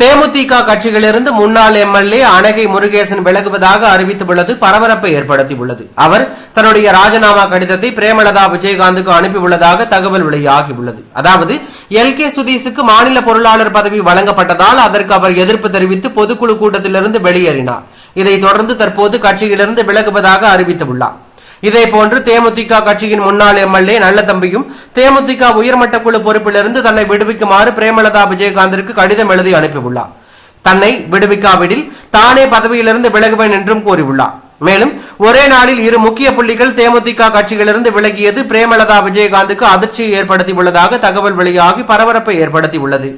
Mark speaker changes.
Speaker 1: தேமுதிக கட்சியிலிருந்து முன்னாள் எம்எல்ஏ அனகை முருகேசன் விலகுவதாக அறிவித்துள்ளது பரபரப்பை ஏற்படுத்தியுள்ளது. அவர் தன்னுடைய ராஜினாமா கடிதத்தை பிரேமலதா விஜயகாந்துக்கு அனுப்பியுள்ளதாக தகவல் வெளியாகியுள்ளது. அதாவது எல். கே. சுதீஷுக்கு மாநில பொருளாளர் பதவி வழங்கப்பட்டதால் அதற்கு அவர் எதிர்ப்பு தெரிவித்து பொதுக்குழு கூட்டத்திலிருந்து வெளியேறினார். இதைத் தொடர்ந்து தற்போது கட்சியிலிருந்து விலகுவதாக அறிவித்துள்ளார். இதே போன்று தேமுதிக கட்சியின் முன்னாள் எம்எல்ஏ நல்ல தம்பியும் தேமுதிக உயர்மட்ட குழு பொறுப்பிலிருந்து தன்னை விடுவிக்குமாறு பிரேமலதா விஜயகாந்திற்கு கடிதம் எழுதி அனுப்பியுள்ளார். தன்னை விடுவிக்காவிடில் தானே பதவியிலிருந்து விலகுவேன் என்றும் கூறியுள்ளார். மேலும் ஒரே நாளில் இரு முக்கிய புள்ளிகள் தேமுதிக கட்சியிலிருந்து விலகியது பிரேமலதா விஜயகாந்துக்கு அதிர்ச்சியை ஏற்படுத்தியுள்ளதாக தகவல் வெளியாகி பரபரப்பை ஏற்படுத்தியுள்ளது.